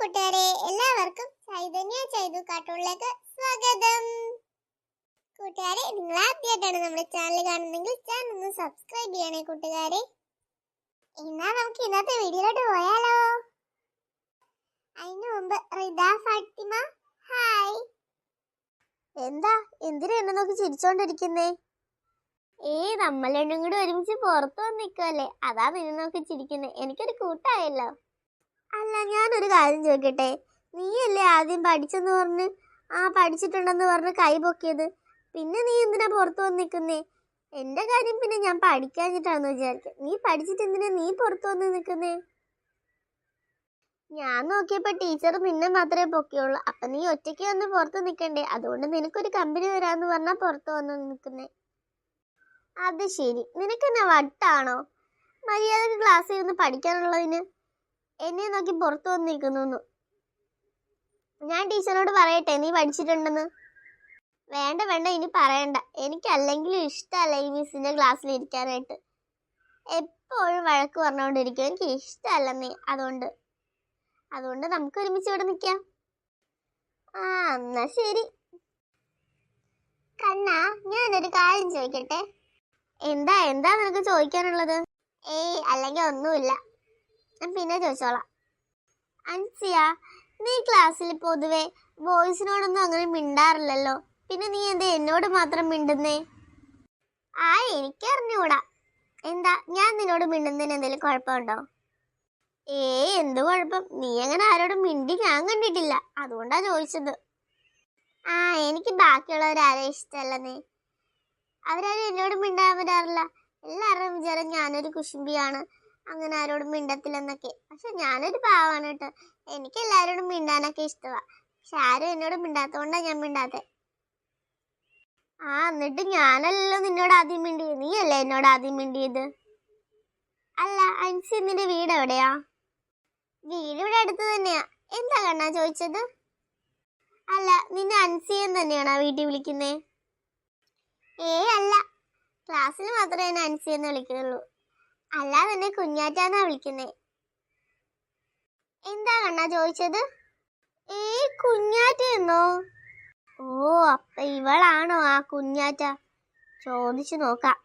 കൂട്ടുകാരെ എല്ലാവർക്കും ചൈതന്യ ചൈതു കാർട്ടൂണിലേക്ക് സ്വാഗതം. കൂട്ടുകാരെ നിങ്ങൾ ആദ്യമായിട്ടാണ് നമ്മുടെ ചാനൽ കാണുന്നതെങ്കിൽ ചാനൽ ഒന്ന് സബ്സ്ക്രൈബ് ചെയ്യണേ കൂട്ടുകാരെ. എന്നാ നമുക്ക് ഇന്നത്തെ വീഡിയോയിലോട്ട് പോയാലോ. അതിനു മുമ്പ് റിദ ഫാത്തിമ ഹായ്. എന്താ എന്തിനാ എന്നെ നോക്കി ചിരിച്ചോണ്ടിരിക്കുന്നേ? ഏയ് നമ്മൾ രണ്ടും കൂടി ഒരുമിച്ച് പുറത്തു വന്ന് നിൽക്കുമല്ലേ അതാ നിന്നെ നോക്കി ചിരിക്കുന്നേ. എനിക്കൊരു കൂട്ടായല്ലോ. അല്ല ഞാനൊരു കാര്യം ചോദിക്കട്ടെ? നീയല്ലേ ആദ്യം പഠിച്ചെന്ന് പറഞ്ഞ് ആ പഠിച്ചിട്ടുണ്ടെന്ന് പറഞ്ഞ് കൈ പൊക്കിയത്? പിന്നെ നീ എന്തിനാ പുറത്തു വന്ന് നിൽക്കുന്നേ? എന്റെ കാര്യം പിന്നെ ഞാൻ പഠിക്കാഞ്ഞിട്ടാണെന്ന് വിചാരിക്കുക നീ പഠിച്ചിട്ട് എന്തിനാ നീ പുറത്തു വന്ന് നിൽക്കുന്നേ? ഞാൻ നോക്കിയപ്പോൾ ടീച്ചർ നിന്നെ മാത്രമേ പൊക്കിയുള്ളൂ. അപ്പൊ നീ ഒറ്റയ്ക്ക് വന്ന് പുറത്ത് നിൽക്കണ്ടേ? അതുകൊണ്ട് നിനക്കൊരു കമ്പനി വരാന്ന് പറഞ്ഞാ പുറത്ത് വന്ന് നിൽക്കുന്നേ. അത് ശരി. നിനക്കെന്നാ വട്ടാണോ? മര്യാദയ്ക്ക് ക്ലാസ്സിൽ ഇരുന്ന് പഠിക്കാനുള്ളതിന്? എന്നെ നോക്കി പുറത്തു വന്നിരിക്കുന്നു ഞാൻ ടീച്ചറിനോട് പറയട്ടെ നീ പഠിച്ചിട്ടുണ്ടെന്ന്. വേണ്ട വേണ്ട ഇനി പറയണ്ട. എനിക്ക് അല്ലെങ്കിലും ഇഷ്ടമല്ല ഈ മിസ്സിന്റെ ക്ലാസ്സിൽ ഇരിക്കാനായിട്ട്. എപ്പോഴും വഴക്ക് പറഞ്ഞുകൊണ്ടിരിക്കും. എനിക്ക് ഇഷ്ടമല്ല നീ അതുകൊണ്ട്. അതുകൊണ്ട് നമുക്ക് ഒരുമിച്ച് ഇവിടെ നിൽക്കാം ആ എന്നാ ശരി. കണ്ണാ ഞാനൊരു കാര്യം ചോദിക്കട്ടെ? എന്താ എന്താ നിനക്ക് ചോദിക്കാനുള്ളത്? ഏയ് അല്ലെങ്കിൽ ഒന്നുമില്ല. ഞാൻ പിന്നെ ചോദിച്ചോളാം. അൻസിയ നീ ക്ലാസ്സിൽ പൊതുവെ ബോയ്സിനോടൊന്നും അങ്ങനെ മിണ്ടാറില്ലല്ലോ. പിന്നെ നീ എന്താ എന്നോട് മാത്രം മിണ്ടുന്നേ? ആ എനിക്കറിഞ്ഞൂടാ. എന്താ ഞാൻ നിന്നോട് മിണ്ടുന്നതിന് എന്തെങ്കിലും കുഴപ്പമുണ്ടോ? ഏ എന്ത് കുഴപ്പം? നീ അങ്ങനെ ആരോടും മിണ്ടി ഞാൻ കണ്ടിട്ടില്ല. അതുകൊണ്ടാ ചോദിച്ചത്. ആ എനിക്ക് ബാക്കിയുള്ളവരാരെ ഇഷ്ടമല്ലെന്നേ അവരാരും എന്നോട് മിണ്ടാൻ വരാറില്ല. എല്ലാവരുടെയും വിചാരം ഞാനൊരു കുശുംബിയാണ് അങ്ങനെ ആരോടും മിണ്ടത്തില്ലെന്നൊക്കെ. പക്ഷെ ഞാനൊരു പാവാണ് കേട്ടോ. എനിക്ക് എല്ലാവരോടും മിണ്ടാനൊക്കെ ഇഷ്ടമാണ് പക്ഷെ ആരും എന്നോട് മിണ്ടാത്തോണ്ടാ ഞാൻ മിണ്ടാത്തെ. ആ എന്നിട്ട് ഞാനല്ലോ നിന്നോട് ആദ്യം മിണ്ടിയത്. നീ അല്ലേ എന്നോട് ആദ്യം മിണ്ടിയത്? അല്ല അൻസി നിന്റെ വീട് എവിടെയാ? വീട് ഇവിടെ അടുത്ത് തന്നെയാ. എന്താ കണ്ണാ ചോദിച്ചത്? അല്ല നിന്നെ അൻസിയെന്ന് തന്നെയാണോ വീട്ടിൽ വിളിക്കുന്നേ? ഏ അല്ല. ക്ലാസ്സിൽ മാത്രമേ എന്നെ അൻസിയെന്ന് വിളിക്കുന്നുള്ളൂ. അല്ലാതെ എന്നെ കുഞ്ഞാറ്റാന്നാ വിളിക്കുന്നേ. എന്താ കണ്ണാ ചോദിച്ചത്? ഏ കുഞ്ഞാറ്റ എന്നോ ഓ അപ്പ ഇവളാണോ ആ കുഞ്ഞാറ്റ? ചോദിച്ചു നോക്കാം.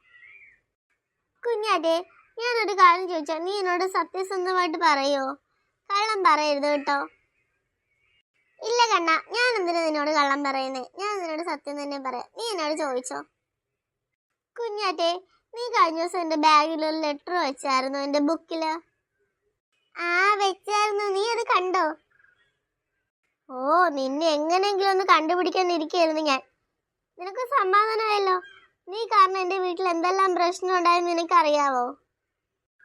കുഞ്ഞാറ്റെ ഞാനൊരു കാര്യം ചോദിച്ചാ നീ എന്നോട് സത്യസന്ധമായിട്ട് പറയോ? കള്ളം പറയരുത് കേട്ടോ. ഇല്ല കണ്ണ ഞാൻ എന്തിനാ നിന്നോട് കള്ളം പറയുന്നേ? ഞാൻ നിന്നോട് സത്യം തന്നെ പറയാം. നീ എന്നോട് ചോദിച്ചോ? കുഞ്ഞാറ്റെ നീ കഴിഞ്ഞ ദിവസം എന്റെ ബാഗിൽ ഒരു ലെറ്റർ വെച്ചായിരുന്നു? എന്റെ ബുക്കിൽ ആ വെച്ചായിരുന്നു. നീ അത് കണ്ടോ? ഓ നിന്നെ എങ്ങനെയെങ്കിലും ഒന്ന് കണ്ടുപിടിക്കാൻ ഇരിക്കുകയായിരുന്നു ഞാൻ. നിനക്ക് സമാധാനമായല്ലോ? നീ കാരണം എന്റെ വീട്ടിൽ എന്തെല്ലാം പ്രശ്നം ഉണ്ടായെന്ന് നിനക്കറിയാവോ?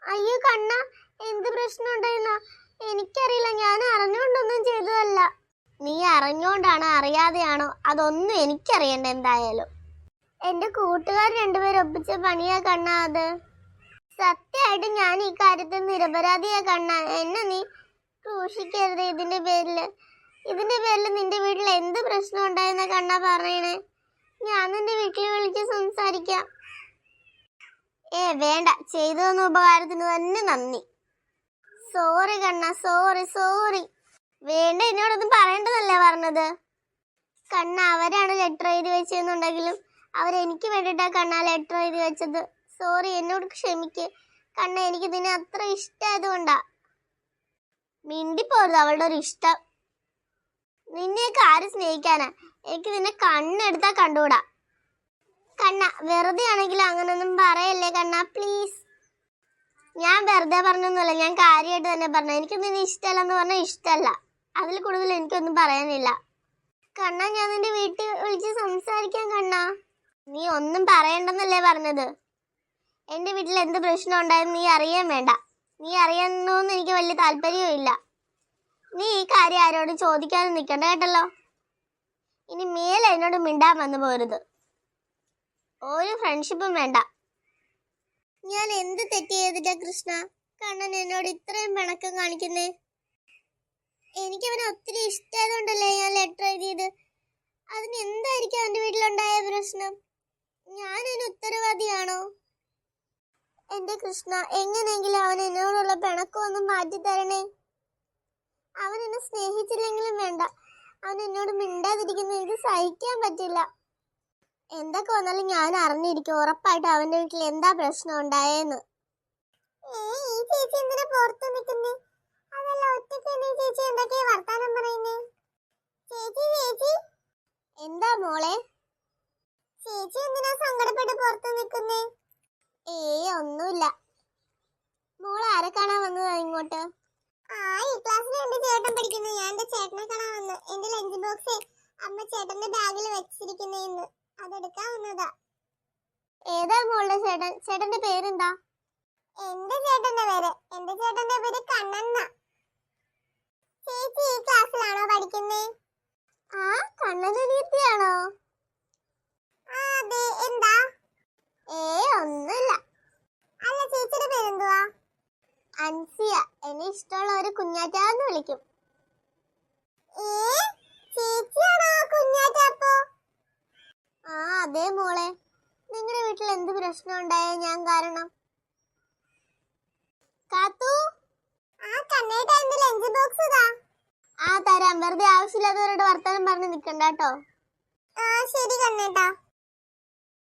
അയ്യോ കണ്ണ എന്ത് പ്രശ്നം ഉണ്ടായിരുന്നോ എനിക്കറിയില്ല. ഞാൻ അറിഞ്ഞുകൊണ്ടൊന്നും ചെയ്തതല്ല. നീ അറിഞ്ഞോണ്ടാണോ അറിയാതെയാണോ? അതൊന്നും എനിക്കറിയണ്ട എന്തായാലും. എന്റെ കൂട്ടുകാർ രണ്ടുപേരും ഒപ്പിച്ച പണിയാ കണ്ണ അത്. സത്യമായിട്ട് ഞാൻ ഈ കാര്യത്തിൽ നിരപരാധിയാ കണ്ണ. എന്നെ നീ ക്രൂശിക്കരുത് ഇതിന്റെ പേരിൽ. ഇതിന്റെ പേരിൽ നിന്റെ വീട്ടിൽ എന്ത് പ്രശ്നം ഉണ്ടായെന്ന കണ്ണ പറയണേ? ഞാൻ നിന്റെ വീട്ടിൽ വിളിച്ച് സംസാരിക്കാം. ഏ വേണ്ട. ചെയ്തു തന്ന ഉപകാരത്തിന് തന്നെ നന്ദി. സോറി കണ്ണ സോറി സോറി. വേണ്ട എന്നോടൊന്നും പറയേണ്ടതല്ലേ പറഞ്ഞത്? കണ്ണ അവരാണ് ലെറ്റർ എഴുതി വെച്ചെന്നുണ്ടെങ്കിലും അവരെനിക്ക് വേണ്ടിയിട്ടാ കണ്ണ ലെറ്റർ എഴുതി വെച്ചത്. സോറി എന്നോട് ക്ഷമിക്ക്. കണ്ണ എനിക്ക് നിന്നെ അത്ര ഇഷ്ടമായതുകൊണ്ടാ മിണ്ടിപ്പോരുത് അവളുടെ ഒരു ഇഷ്ടം. നിന്നെയൊക്കെ ആര് സ്നേഹിക്കാനാ? എനിക്ക് നിന്നെ കണ്ണെടുത്താ കണ്ടുകൂടാ. കണ്ണ വെറുതെ ആണെങ്കിൽ അങ്ങനൊന്നും പറയല്ലേ കണ്ണ പ്ലീസ് ഞാൻ വെറുതെ പറഞ്ഞൊന്നുമല്ല ഞാൻ കാര്യമായിട്ട് തന്നെ പറഞ്ഞു എനിക്ക് നിന്നെ ഇഷ്ടമല്ലെന്ന് പറഞ്ഞാൽ ഇഷ്ടമല്ല. അതിൽ കൂടുതൽ എനിക്കൊന്നും പറയാനില്ല. കണ്ണ ഞാൻ നിന്റെ വീട്ടിൽ വിളിച്ച് സംസാരിക്കാം കണ്ണ. നീ ഒന്നും പറയണ്ടെന്നല്ലേ പറഞ്ഞത്? എന്റെ വീട്ടിൽ എന്ത് പ്രശ്നം ഉണ്ടായെന്ന് നീ അറിയാൻ വേണ്ട. നീ അറിയണമെന്ന് എനിക്ക് വലിയ താല്പര്യവും ഇല്ല. നീ ഈ കാര്യം ആരോടും ചോദിക്കാനും നിൽക്കണ്ട കേട്ടല്ലോ? ഇനി മേലെ എന്നോട് മിണ്ടാൻ വന്നു പോരുത്. ഒരു ഫ്രണ്ട്ഷിപ്പും വേണ്ട. ഞാൻ എന്ത് തെറ്റ് ചെയ്തിട്ടാ കൃഷ്ണ? കണ്ണൻ എന്നോട് ഇത്രയും പിണക്കം കാണിക്കുന്നേ? എനിക്ക് അവനെ ഒത്തിരി ഇഷ്ടമായതുകൊണ്ടല്ലേ ഞാൻ ലെറ്റർ എഴുതിയത്? അതിന് എന്തായിരിക്കും അവന്റെ വീട്ടിലുണ്ടായ പ്രശ്നം? അതിന് ഉത്തരവാദിയാണോ? എന്റെ കൃഷ്ണ എങ്ങനെയെങ്കിലും അവൻ എന്നോടുള്ള പിണക്കം ഒന്ന് മാറ്റി തരണേ. അവൻ എന്നെ സ്നേഹിച്ചില്ലെങ്കിലും വേണ്ട. അവൻ എന്നോട് മിണ്ടാതിരിക്കുന്ന. എനിക്ക് സഹിക്കാൻ പറ്റില്ല. എന്തൊക്കെ വന്നാലും ഞാൻ അറിഞ്ഞിരിക്കും. ഉറപ്പായിട്ട് അവന്റെ വീട്ടിൽ എന്താ പ്രശ്നം ഉണ്ടായെന്ന്. എന്താ മോളെ? ചേച്ചി എന്തിനാ സങ്കടപ്പെട്ട് പുറത്ത് നിൽക്കുന്നേ ഏയ് ഒന്നുമില്ല. മോൾ ആരെ കാണാൻ വന്നതാ ഇങ്ങോട്ട്? ആ ഈ ക്ലാസ്സിൽ എന്റെ ചേട്ടൻ പഠിക്കുന്നു. ഞാൻ എന്റെ ചേട്ടനെ കാണാൻ വന്നു. എന്റെ ലഞ്ച് ബോക്സ് അമ്മ ചേട്ടന്റെ ബാഗിൽ വെച്ചിരിക്കുന്നേന്ന് അതെടുക്കാൻ വന്നതാ. ഏതാ മോളുടെ ചേട്ടൻ? ചേട്ടന്റെ പേരെന്താ? എന്റെ ചേട്ടന്റെ പേര്. എന്റെ ചേട്ടന്റെ പേര് കണ്ണന്ന ചേച്ചി ഈ ക്ലാസ്സിലാണോ പഠിക്കുന്നേ ആ കണ്ണനീർത്തിയാണോ ആ അതെ എന്താ ഏയ് ഒന്നുമില്ല അല്ല ചേച്ചിയുടെ പേരെന്തുവാ അൻസിയ എന്നെ ഇഷ്ടമുള്ള ഒരു കുഞ്ഞാറ്റാന്ന് വിളിക്കും. ആ അതെ മോളെ. നിങ്ങളുടെ വീട്ടിൽ എന്ത് പ്രശ്നം ഉണ്ടായ ഞാൻ കാരണം? കാത്തു? ആ തരാം. വെറുതെ ആവശ്യമില്ലാത്തവരോട് വർത്തമാനം പറഞ്ഞ് നിക്കണ്ട കേട്ടോ. ആ ശരി കണ്ണേട്ടാ.